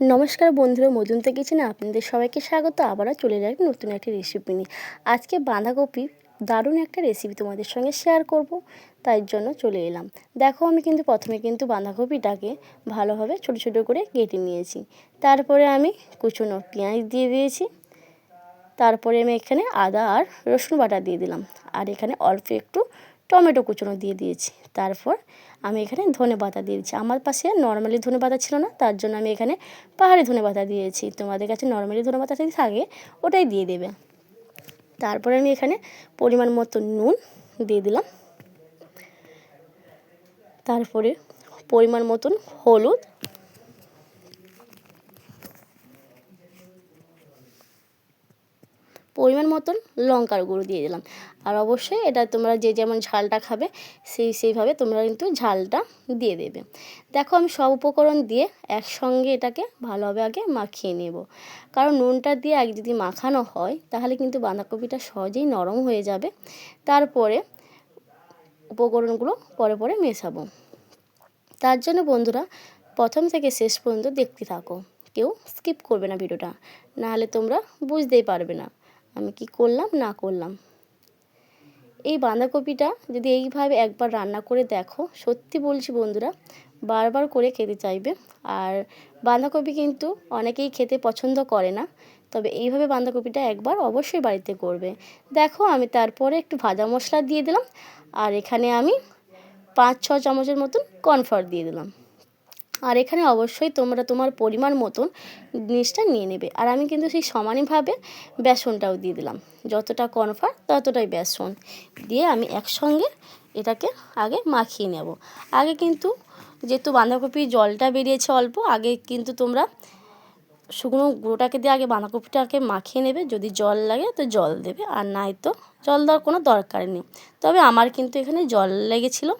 নমস্কার বন্ধুরা মধুন থেকে কিচেনে আপনাদের সবাইকে স্বাগত। আবারও চলে যাই নতুন একটি রেসিপি নিয়ে। আজকে বাঁধাকপি দারুণ একটা রেসিপি তোমাদের সঙ্গে শেয়ার করব, তাই জন্য চলে এলাম। দেখো, আমি কিন্তু প্রথমে কিন্তু বাঁধাকপিটাকে ভালোভাবে ছোটো ছোটো করে কেটে নিয়েছি। তারপরে আমি কুচনো পেঁয়াজ দিয়ে দিয়েছি। তারপরে আমি এখানে আদা আর রসুন বাটা দিয়ে দিলাম। আর এখানে অল্প একটু টমেটো কুচনো দিয়ে দিয়েছি। তারপর আমি এখানে ধনে পাতা দিয়েছি। আমার পাশে নর্মালি ধনে পাতা ছিল না, তার জন্য আমি এখানে পাহাড়ি ধনে পাতা দিয়েছি। তোমাদের কাছে নর্মালি ধনে পাতা যদি থাকে, ওটাই দিয়ে দেবে। তারপরে আমি এখানে পরিমাণ মতো নুন দিয়ে দিলাম। তারপরে পরিমাণ মতন হলুদ পরিমাণ মতন লঙ্কার গুঁড়ো দিয়ে দিলাম। আর অবশ্যই এটা তোমরা যে যেমন ঝালটা খাবে, সেই সেইভাবে তোমরা কিন্তু ঝালটা দিয়ে দেবে। দেখো আমি সব উপকরণ দিয়ে একসঙ্গে এটাকে ভালোভাবে আগে মাখিয়ে নেব। কারণ নুনটা দিয়ে আগে যদি মাখানো হয়, তাহলে কিন্তু বাঁধাকপিটা সহজেই নরম হয়ে যাবে। তারপরে উপকরণগুলো পরে পরে মেশাবো। তার জন্য বন্ধুরা, প্রথম থেকে শেষ পর্যন্ত দেখতে থাকো। কেউ স্কিপ করবে না ভিডিওটা। নাহলে তোমরা বুঝতেই পারবে না। আমি কি করলাম, না করলাম। এই বাঁধাকপিটা যদি এইভাবে একবার রান্না করে দেখো, সত্যি বলছি বন্ধুরা, বারবার করে খেতে চাইবে। আর বাঁধাকপি কিন্তু অনেকেই খেতে পছন্দ করে না, তবে এইভাবে বাঁধাকপিটা একবার অবশ্যই বাড়িতে করবে। দেখো, আমি তারপরে একটু ভাজা মশলা দিয়ে দিলাম, আর এখানে আমি পাঁচ ছ চামচের মতন কর্নফ্লাওয়ার দিয়ে দিলাম। আর এখানে অবশ্যই তোমরা তোমার পরিমাণ মতন জিনিসটা নিয়ে নেবে। আর আমি কিন্তু সেই সমানভাবে বেসনটাও দিয়ে দিলাম। যতটা কনফার ততটাই বেসন দিয়ে আমি একসঙ্গে এটাকে আগে মাখিয়ে নেব। আগে কিন্তু যেহেতু বাঁধাকপি জলটা বেরিয়েছে অল্প, আগে কিন্তু তোমরা শুকনো গুঁড়োটাকে দিয়ে আগে বাঁধাকপিটাকে মাখিয়ে নেবে। যদি জল লাগে তো জল দেবে, আর নাই তো জল দেওয়ার কোনো দরকার নেই। তবে আমার কিন্তু এখানে জল লেগেছিলো।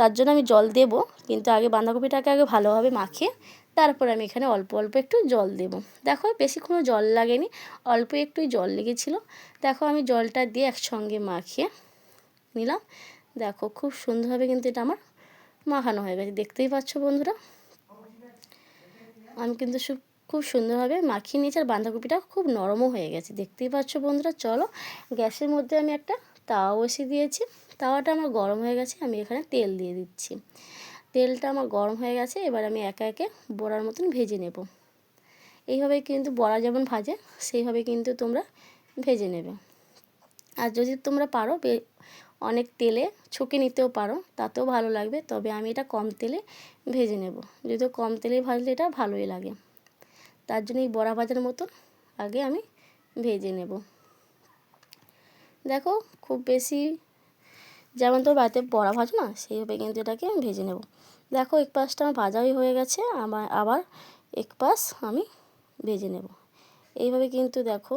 তার জন্য আমি জল দেব। কিন্তু আগে বাঁধাকপিটাকে আগে ভালোভাবে মাখিয়ে তারপর আমি এখানে অল্প অল্প একটু জল দেব। দেখো বেশিক্ষণ জল লাগেনি, অল্প একটুই জল লেগেছিলো। দেখো আমি জলটা দিয়ে একসঙ্গে মাখিয়ে নিলাম। দেখো খুব সুন্দরভাবে কিন্তু এটা আমার মাখানো হয়ে গেছে। দেখতেই পাচ্ছ বন্ধুরা? আমি কিন্তু খুব সুন্দরভাবে মাখিয়ে নিয়েছি আর বাঁধাকপিটা খুব নরমও হয়ে গেছে। দেখতেই পাচ্ছ বন্ধুরা? চলো গ্যাসের মধ্যে আমি একটা তাওয়া বসিয়ে দিয়েছি। তাওয়াটা আমার গরম হয়ে গেছে, আমি এখানে তেল দিয়ে দিচ্ছি। তেলটা আমার গরম হয়ে গেছে, এবার আমি একে একে বড়ার মতন ভেজে নেব। এইভাবে কিন্তু বড়া যেমন ভাজে, সেইভাবে কিন্তু তোমরা ভেজে নেবে। আর যদি তোমরা পারো অনেক তেলে ছুঁকে নিতেও পারো, তাতেও ভালো লাগবে, তবে আমি এটা কম তেলে ভেজে নেব। যদিও কম তেলে ভাজলে এটা ভালোই লাগে। তার জন্য এই বড়া ভাজার মতো আগে আমি ভেজে নেব। দেখো, খুব বেশি যেমন তোর বাড়িতে বড়া ভাজো না, সেইভাবে কিন্তু এটাকে আমি ভেজে নেব। দেখো এক পাশটা আমার ভাজাই হয়ে গেছে, আমার আবার এক পাশ আমি ভেজে নেব। এইভাবে কিন্তু দেখো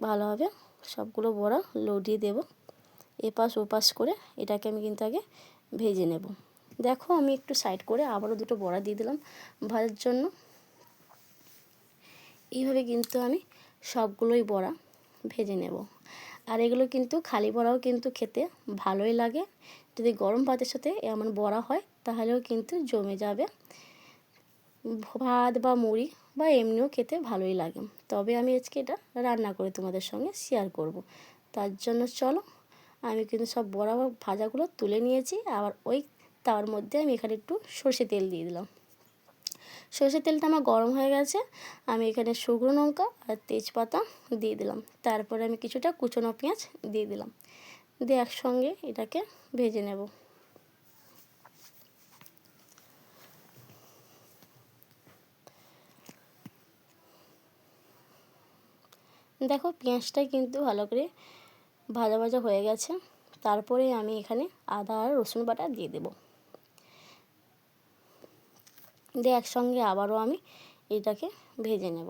ভালোভাবে সবগুলো বড়া লড়িয়ে দেব, এপাশ ওপাশ করে এটাকে আমি কিন্তু আগে ভেজে নেব। দেখো আমি একটু সাইড করে আবারও দুটো বড়া দিয়ে দিলাম ভাজার জন্য। এইভাবে কিন্তু আমি সবগুলোই বড়া ভেজে নেব। আর এগুলো কিন্তু খালি বড়াও কিন্তু খেতে ভালোই লাগে। যদি গরম ভাতের সাথে এমন বড়া হয়, তাহলেও কিন্তু জমে যাবে। ভাত বা মুড়ি বা এমনিও খেতে ভালোই লাগে। তবে আমি আজকে এটা রান্না করে তোমাদের সঙ্গে শেয়ার করব। তার জন্য চলো, আমি কিন্তু সব বড়া ভাজাগুলো তুলে নিয়েছি। আবার ওই তার মধ্যে আমি এখানে একটু সর্ষে তেল দিয়ে দিলাম। সর্ষের তেলটা আমার গরম হয়ে গেছে, আমি এখানে শুকনো লঙ্কা আর তেজপাতা দিয়ে দিলাম। তারপরে আমি কিছুটা কুচনো পেঁয়াজ দিয়ে দিলাম। দিয়ে একসঙ্গে এটাকে ভেজে নেব। দেখো পেঁয়াজটাই কিন্তু ভালো করে ভাজা ভাজা হয়ে গেছে। তারপরে আমি এখানে আদা আর রসুন বাটা দিয়ে দেবো। দিয়ে একসঙ্গে আবারও আমি এটাকে ভেজে নেব।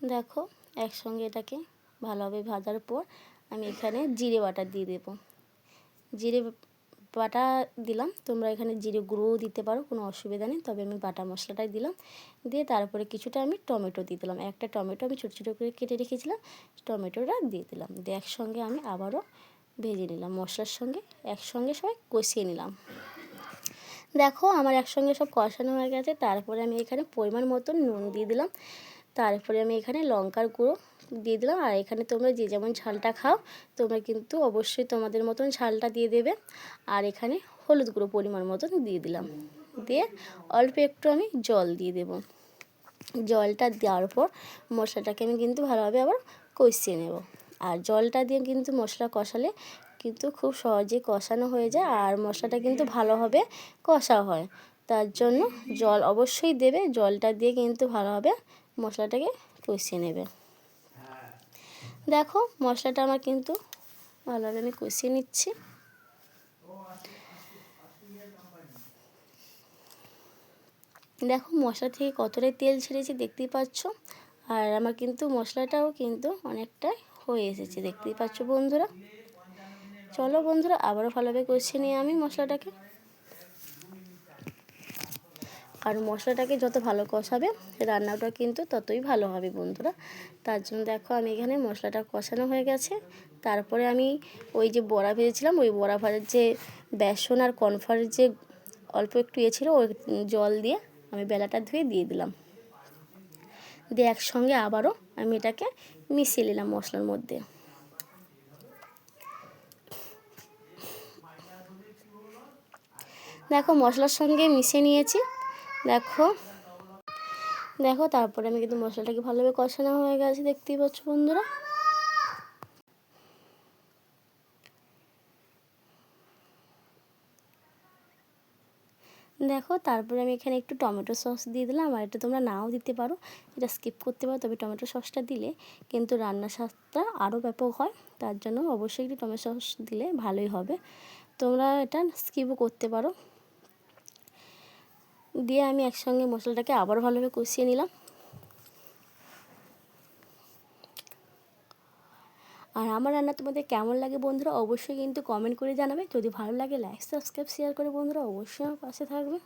দেখো, একসঙ্গে এটাকে ভালোভাবে ভাজার পর আমি এখানে জিরে বাটা দিয়ে দেব। জিরে বাটা দিলাম। তোমরা এখানে জিরে গুঁড়োও দিতে পারো, কোনো অসুবিধা নেই। তবে আমি বাটা মশলাটাই দিলাম। দিয়ে তারপরে কিছুটা আমি টমেটো দিয়ে দিলাম। একটা টমেটো আমি ছোটো ছোটো করে কেটে রেখেছিলাম। টমেটোটা দিয়ে দিলাম। দিয়ে একসঙ্গে আমি আবারও ভেজে নিলাম মশলার সঙ্গে। একসঙ্গে সবাই কষিয়ে নিলাম। দেখো, আমার একসঙ্গে সব কষানো হয়ে গেছে। তারপরে আমি এখানে পরিমাণ মতন নুন দিয়ে দিলাম। তারপরে আমি এখানে লঙ্কার গুঁড়ো দিয়ে দিলাম। আর এখানে তোমরা যে যেমন ঝালটা খাও, তোমরা কিন্তু অবশ্যই তোমাদের মতন ঝালটা দিয়ে দেবে। আর এখানে হলুদ গুঁড়ো পরিমাণ মতন দিয়ে দিলাম। দিয়ে অল্প একটু আমি জল দিয়ে দেব। জলটা দেওয়ার পর মশলাটাকে আমি কিন্তু ভালোভাবে আবার কষিয়ে নেব। আর জলটা দিয়ে কিন্তু মশলা কষালে কিন্তু খুব সহজে কষানো হয়ে যায় আর মশলাটা কিন্তু ভালোভাবে কষা হয়। তার জন্য জল অবশ্যই দেবে। জলটা দিয়ে কিন্তু ভালোভাবে মশলাটাকে কষিয়ে নেবে। দেখো, মশলাটা আমার কিন্তু ভালোভাবে আমি কষিয়ে নিচ্ছি। দেখো, মশলা থেকে কতটাই তেল ছেড়েছে দেখতেই পাচ্ছ। আর আমার কিন্তু মশলাটাও কিন্তু অনেকটাই হয়ে এসেছে, দেখতেই পাচ্ছ বন্ধুরা। চলো বন্ধুরা, আবারও ভালোভাবে কষিয়ে নিই আমি মশলাটাকে। আর মশলাটাকে যত ভালো কষাবে, রান্নাটা কিন্তু ততই ভালো হবে বন্ধুরা। তার জন্য দেখো আমি এখানে মশলাটা কষানো হয়ে গেছে। তারপরে আমি ওই যে বড়া ভেজেছিলাম, ওই বড়া ভাজার যে বেসন আর কনফারের যে অল্প একটু ইয়ে ছিল, ওই জল দিয়ে আমি বেলাটা ধুয়ে দিয়ে দিলাম। দিয়ে একসঙ্গে আবারও আমি এটাকে মিশিয়ে নিলাম মশলার মধ্যে। দেখো মশলার সঙ্গে মিশিয়ে নিয়েছি। দেখো। দেখো, তারপরে আমি কিন্তু মশলাটাকে ভালোভাবে কষানো হয়ে গেছে, দেখতেই পাচ্ছ বন্ধুরা। দেখো, তারপরে আমি এখানে একটু টমেটো সস দিয়ে দিলাম, আর এটা তোমরা নাও দিতে পারো। এটা স্কিপ করতে পারো, তবে টমেটো সসটা দিলে কিন্তু রান্নার স্বাদটা আরও ব্যাপক হয়। তার জন্য অবশ্যই একটু টমেটো সস দিলে ভালোই হবে। তোমরা এটা স্কিপও করতে পারো। দিয়ে আমি একসঙ্গে মশলাটাকে আবার ভালোভাবে কষিয়ে নিলাম। আর আমার রান্না তোমাদের কেমন লাগে বন্ধুরা অবশ্যই কিন্তু কমেন্ট করে জানাবে। যদি ভালো লাগে লাইক সাবস্ক্রাইব শেয়ার করে বন্ধুরা অবশ্যই আমার পাশে থাকবে।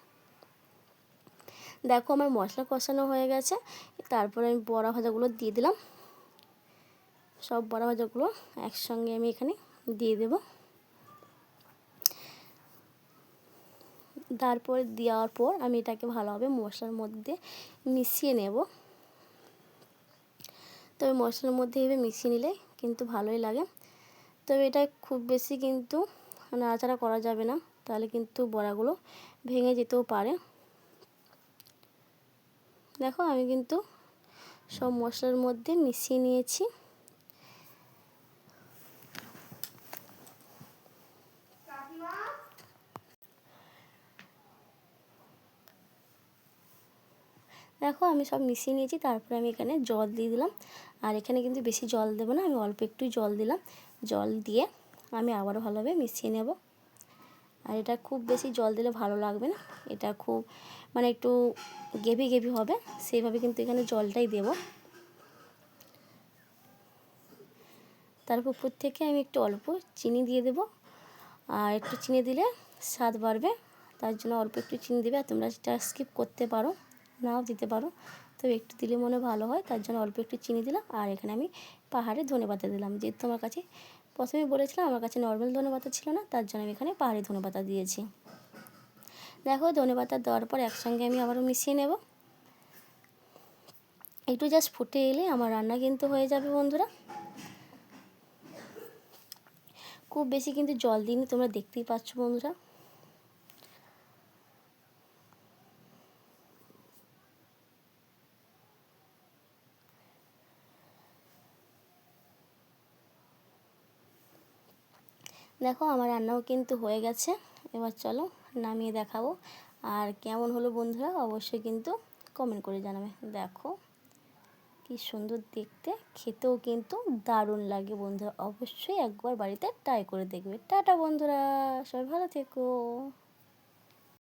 দেখো আমার মশলা কষানো হয়ে গেছে। তারপরে আমি বড়া ভাজাগুলো দিয়ে দিলাম। সব বড়া ভাজাগুলো একসঙ্গে আমি এখানে দিয়ে দেবো। তারপর দেওয়ার পর আমি এটাকে ভালোভাবে মশলার মধ্যে মিশিয়ে নেব। তবে মশলার মধ্যে এভাবে মিশিয়ে নিলে কিন্তু ভালোই লাগে। তবে এটা খুব বেশি কিন্তু নাড়াচাড়া করা যাবে না, তাহলে কিন্তু বড়াগুলো ভেঙে যেতেও পারে। দেখো আমি কিন্তু সব মশলার মধ্যে মিশিয়ে নিয়েছি। দেখো আমি সব মিশিয়ে নিয়েছি, তারপরে আমি এখানে জল দিয়ে দিলাম। আর এখানে কিন্তু বেশি জল দেবো না, আমি অল্প একটু জল দিলাম। জল দিয়ে আমি আবারও ভালোভাবে মিশিয়ে নেব। আর এটা খুব বেশি জল দিলে ভালো লাগবে না, এটা খুব মানে একটু গেভি গেভি হবে, সেইভাবে কিন্তু এখানে জলটাই দেব। তারপর উপর থেকে আমি একটু অল্প চিনি দিয়ে দেব। আর একটু চিনি দিলে স্বাদ বাড়বে, তার জন্য অল্প একটু চিনি দেবে, আর তোমরা সেটা স্কিপ করতে পারো। নাও দিতে পারো। তবে একটু দিলে মনে ভালো হয়, তার জন্য অল্প একটু চিনি দিলাম আর এখানে আমি পাহাড়ে ধনে পাতা দিলাম। যেহেতু আমার কাছে, প্রথমে বলেছিলাম আমার কাছে নর্মাল ধনে পাতা ছিল না, তার জন্য আমি এখানে পাহাড়ি ধনে পাতা দিয়েছি। দেখো, ধনে পাতা দেওয়ার পর একসঙ্গে আমি আবারও মিশিয়ে নেব। একটু জাস্ট ফুটে এলে আমার রান্না কিন্তু হয়ে যাবে বন্ধুরা। খুব বেশি কিন্তু জল দিইনি, তোমরা দেখতেই পাচ্ছ বন্ধুরা। দেখো আমার রান্নাও কিন্তু হয়ে গেছে। এবার চলো নামিয়ে দেখাবো। আর কেমন হলো বন্ধুরা অবশ্যই কিন্তু কমেন্ট করে জানাবে। দেখো কি সুন্দর দেখতে। খেতেও কিন্তু দারুণ লাগে বন্ধুরা। অবশ্যই একবার বাড়িতে ট্রাই করে দেখবে। টাটা বন্ধুরা, সবাই ভালো থেকো।